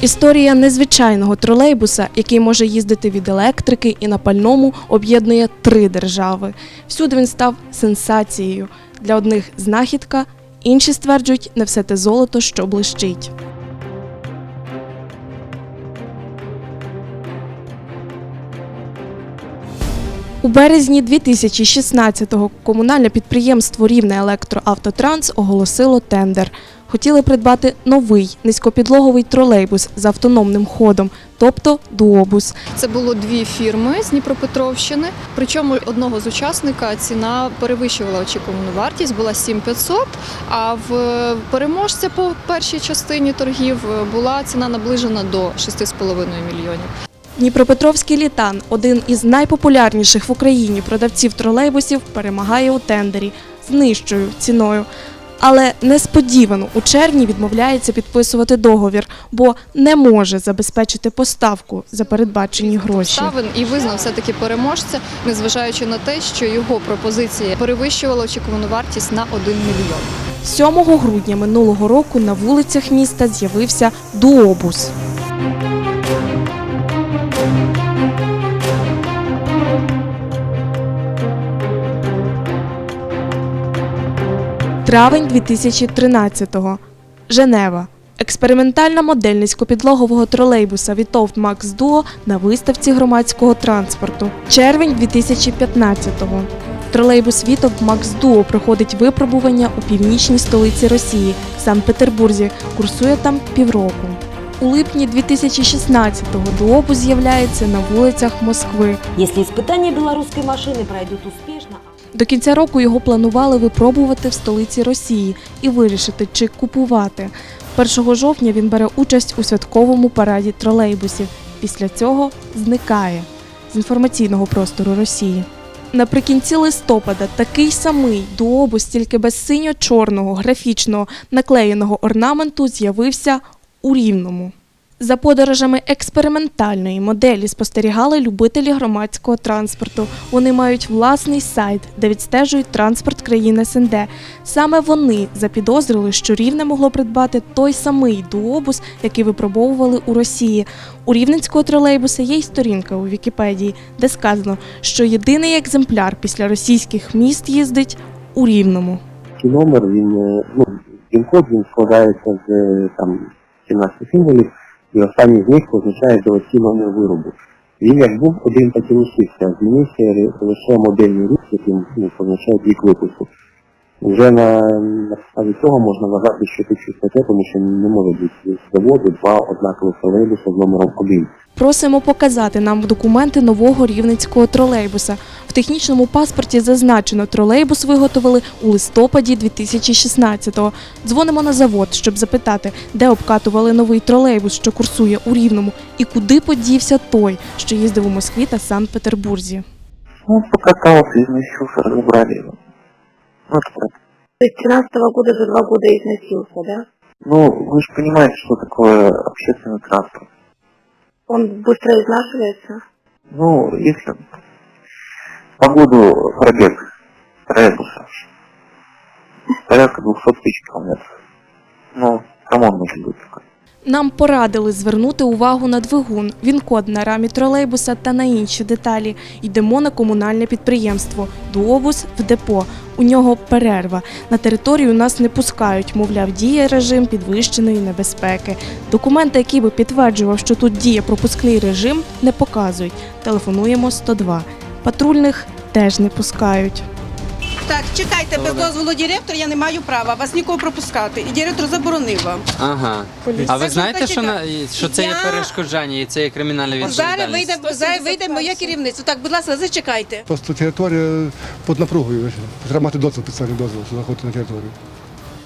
Історія незвичайного тролейбуса, який може їздити від електрики і на пальному, об'єднує три держави. Всюди він став сенсацією. Для одних знахідка, інші стверджують, не все те золото, що блищить. У березні 2016-го комунальне підприємство Рівне Електроавтотранс оголосило тендер. Хотіли придбати новий низькопідлоговий тролейбус з автономним ходом, тобто дуобус. Це було дві фірми з Дніпропетровщини. Причому одного з учасника ціна перевищувала очікувану вартість, була 7500, А в переможця по першій частині торгів була ціна наближена до 6,5 мільйонів. Дніпропетровський літан, один із найпопулярніших в Україні продавців тролейбусів, перемагає у тендері з нижчою ціною. Але несподівано у червні відмовляється підписувати договір, бо не може забезпечити поставку за передбачені гроші. Ставин і визнав все-таки переможця, незважаючи на те, що його пропозиція перевищувала очікувану вартість на 1 мільйон. 7 грудня минулого року на вулицях міста з'явився дуобус. Травень 2013-го. Женева. Експериментальна модель низькопідлогового тролейбуса від Макс Дуо на виставці громадського транспорту. Червень 2015-го. Тролейбус Вітов Макс Дуо проходить випробування у північній столиці Росії Санкт-Петербурзі. Курсує там півроку. У липні 2016-го дуобус з'являється на вулицях Москви. Если испытания белорусской машины пройдут успешно, До кінця року його планували випробувати в столиці Росії і вирішити, чи купувати. 1 жовтня він бере участь у святковому параді тролейбусів. Після цього зникає з інформаційного простору Росії. Наприкінці листопада такий самий дуобус, тільки без синьо-чорного графічного наклеєного орнаменту, з'явився у Рівному. За подорожами експериментальної моделі спостерігали любителі громадського транспорту. Вони мають власний сайт, де відстежують транспорт країн СНД. Саме вони запідозрили, що рівне могло придбати той самий дуобус, який випробовували у Росії. У рівненського тролейбуса є й сторінка у Вікіпедії, де сказано, що єдиний екземпляр після російських міст їздить у Рівному. Номер він е, ну він-код він складається з е, там 17 символів, і останній з них означає номер виробу. Він як був один, так і лишився. Змінився лише модельний рух, яким ну, позначає вік випуску. Вже на, на підставі цього можна вважати, що це чистоте, тому що не може бути з заводу два однакових тролейбуса з номером 1. Просимо показати нам документи нового рівненського тролейбуса. В технічному паспорті зазначено, тролейбус виготовили у листопаді 2016-го. Дзвонимо на завод, щоб запитати, де обкатували новий тролейбус, що курсує у Рівному, і куди подівся той, що їздив у Москві та Санкт-Петербурзі. Ну, покатался, износился, разобрали его. Так. То есть 13 года за два года износился, да? Ну, вы же понимаете, что такое общественный транспорт. Он быстро изнашивается. Ну, если погоду пробег троллейбуса порядка 200 тысяч километров. Ну, ремонт может быть такой. Нам порадили звернути увагу на двигун, він-код на рамі тролейбуса та на інші деталі. Йдемо на комунальне підприємство. Дуобус в депо. У нього перерва. На територію нас не пускають, мовляв, діє режим підвищеної небезпеки. Документи, які би підтверджував, що тут діє пропускний режим, не показують. Телефонуємо 102. Патрульних теж не пускають. Так, чекайте, без дозволу директора я не маю права вас нікого пропускати. І директор заборонив вам. Ага. А ви знаєте, що, на, що це є Я- перешкоджання і це є кримінальна Зараз відповідальність? вийде, зараз вийде моє керівництво. Так, будь ласка, зачекайте. Просто територія під напругою. Треба мати дозвіл, спеціальний дозвіл, щоб заходити на територію.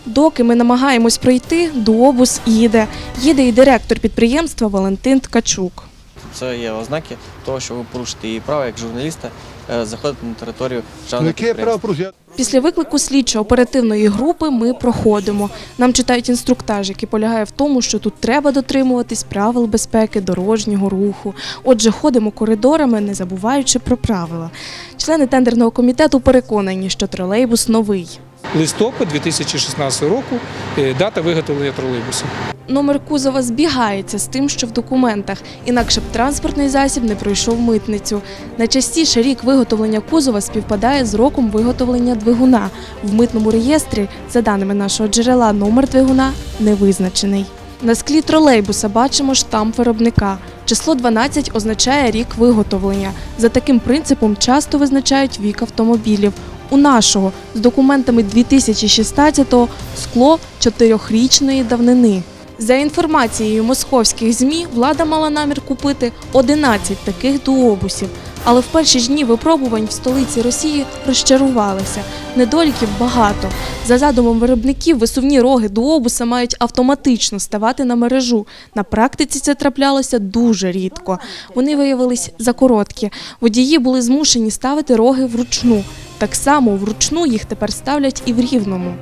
Доки ми намагаємось пройти, дуобус їде. Їде і директор підприємства Валентин Ткачук. Це є ознаки того, що ви порушите її право як журналіста е, заходити на територію Ну, державного підприємства. Після виклику слідчо-оперативної групи ми проходимо. Нам читають інструктаж, який полягає в тому, що тут треба дотримуватись правил безпеки дорожнього руху. Отже, ходимо коридорами, не забуваючи про правила. Члени тендерного комітету переконані, що тролейбус новий. листопад 2016 року е, дата виготовлення тролейбуса. Номер кузова збігається з тим, що в документах, інакше б транспортний засіб не пройшов митницю. Найчастіше рік виготовлення кузова співпадає з роком виготовлення двигуна. В митному реєстрі, за даними нашого джерела, номер двигуна не визначений. На склі тролейбуса бачимо штамп виробника. Число 12 означає рік виготовлення. За таким принципом часто визначають вік автомобілів. У нашого з документами 2016-го скло чотирьохрічної давнини. За інформацією московських ЗМІ, влада мала намір купити 11 таких дуобусів. Але в перші ж дні випробувань в столиці Росії розчарувалися. Недоліків багато. За задумом виробників, висувні роги дуобуса мають автоматично ставати на мережу. На практиці це траплялося дуже рідко. Вони виявились закороткі. Водії були змушені ставити роги вручну. Так само вручну їх тепер ставлять і в рівному.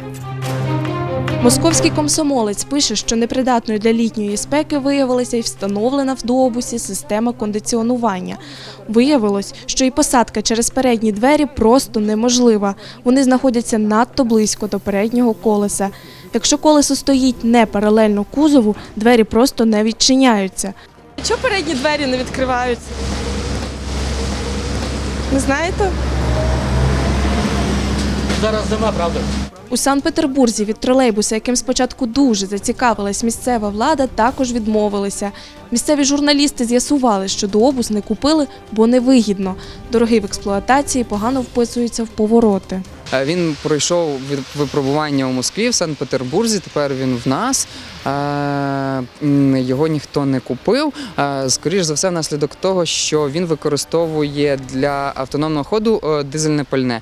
Московський комсомолець пише, що непридатною для літньої спеки виявилася і встановлена в дуобусі система кондиціонування. Виявилось, що і посадка через передні двері просто неможлива. Вони знаходяться надто близько до переднього колеса. Якщо колесо стоїть не паралельно кузову, двері просто не відчиняються. Чому передні двері не відкриваються? Не знаєте? Зараз зима, правда? У Санкт-Петербурзі від тролейбуса, яким спочатку дуже зацікавилась місцева влада, також відмовилися. Місцеві журналісти з'ясували, що дуобус не купили, бо невигідно. Дорогий в експлуатації погано вписується в повороти. Е, Він пройшов від випробування у Москві, в Санкт-Петербурзі. Тепер він в нас. Е, Його ніхто не купив. Е, Скоріш за все, внаслідок того, що він використовує для автономного ходу дизельне пальне.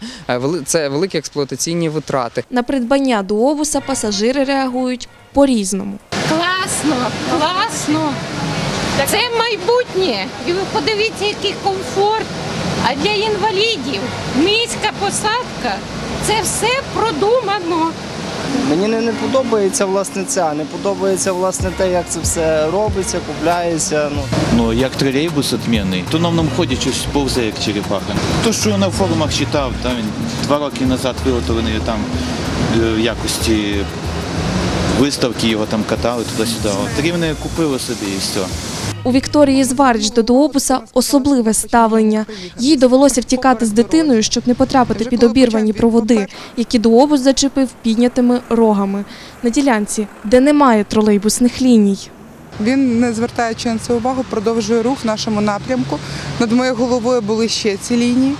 Це великі експлуатаційні витрати. На придбання дуобуса пасажири реагують по-різному. Класно, класно. Це майбутнє. І ви подивіться, який комфорт. А для інвалідів низька посадка. Це все продумано. Мені не, не подобається власне ця, не подобається власне те, як це все робиться, купляється. Ну Ну, як тролейбус відмінний. В автономному ході щось повзе, як черепаха. То, що я на форумах читав, там два роки назад виготовлений там в якості виставки його там катали туди-сюди. От рівне купили собі і все. У Вікторії Зварич до дуобуса особливе ставлення. Їй довелося втікати з дитиною, щоб не потрапити під обірвані проводи, які дуобус зачепив піднятими рогами. На ділянці, де немає тролейбусних ліній. Він, не звертаючи на це увагу, продовжує рух в нашому напрямку. Над моєю головою були ще ці лінії.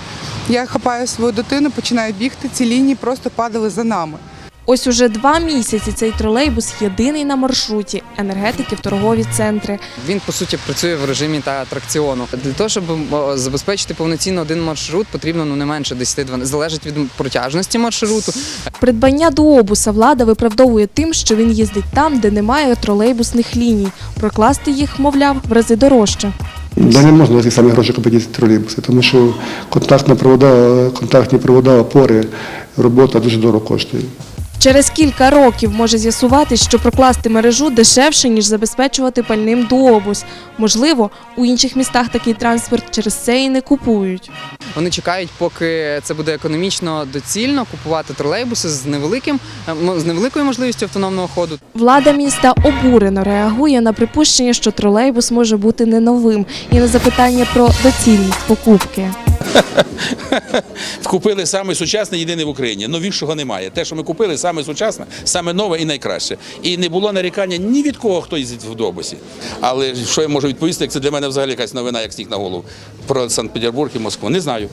Я хапаю свою дитину, починаю бігти. Ці лінії просто падали за нами. Ось уже два місяці цей тролейбус єдиний на маршруті. Енергетики в торгові центри. Він по суті працює в режимі та атракціону. Для того, щоб забезпечити повноцінно один маршрут, потрібно ну не менше 10-12, залежить від протяжності маршруту. Придбання дуобуса влада виправдовує тим, що він їздить там, де немає тролейбусних ліній. Прокласти їх, мовляв, в рази дорожче. Да не можна ці самі гроші купити тролейбуси, тому що контактна провода, контактні провода, опори, робота дуже дорого коштує. Через кілька років може з'ясувати, що прокласти мережу дешевше, ніж забезпечувати пальним дуобус. Можливо, у інших містах такий транспорт через це і не купують. Вони чекають, поки це буде економічно доцільно купувати тролейбуси з невеликим е, з невеликою можливістю автономного ходу. Влада міста обурено реагує на припущення, що тролейбус може бути не новим, і на запитання про доцільність покупки. Купили саме сучасне єдине в Україні. Новішого немає. Те, що ми купили, саме сучасне, саме нове і найкраще. І не було нарікання ні від кого, хто їздить в автобусі. Але що я можу відповісти, як це для мене взагалі якась новина, як сніг на голову про Санкт-Петербург і Москву. Не знаю.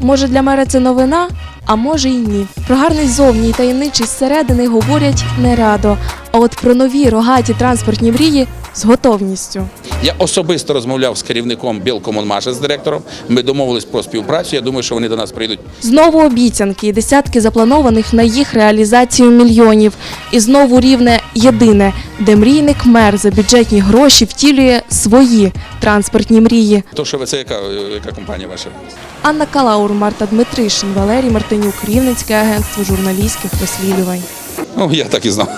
Може, для мера це новина, а може й ні. Про гарний зовні і таємничий зсередини говорять не радо. А от про нові рогаті транспортні мрії з готовністю. Я особисто розмовляв з керівником Білкомонмаша з директором. Ми домовились про співпрацю. Я думаю, що вони до нас прийдуть. Знову обіцянки і десятки запланованих на їх реалізацію мільйонів. І знову рівне єдине, де мрійник мер за бюджетні гроші втілює свої транспортні мрії. То що ви це яка, яка компанія ваша? Анна Калаур, Марта Дмитришин, Валерій Мартинюк, Рівненське агентство журналістських розслідувань. Ну я так і знав.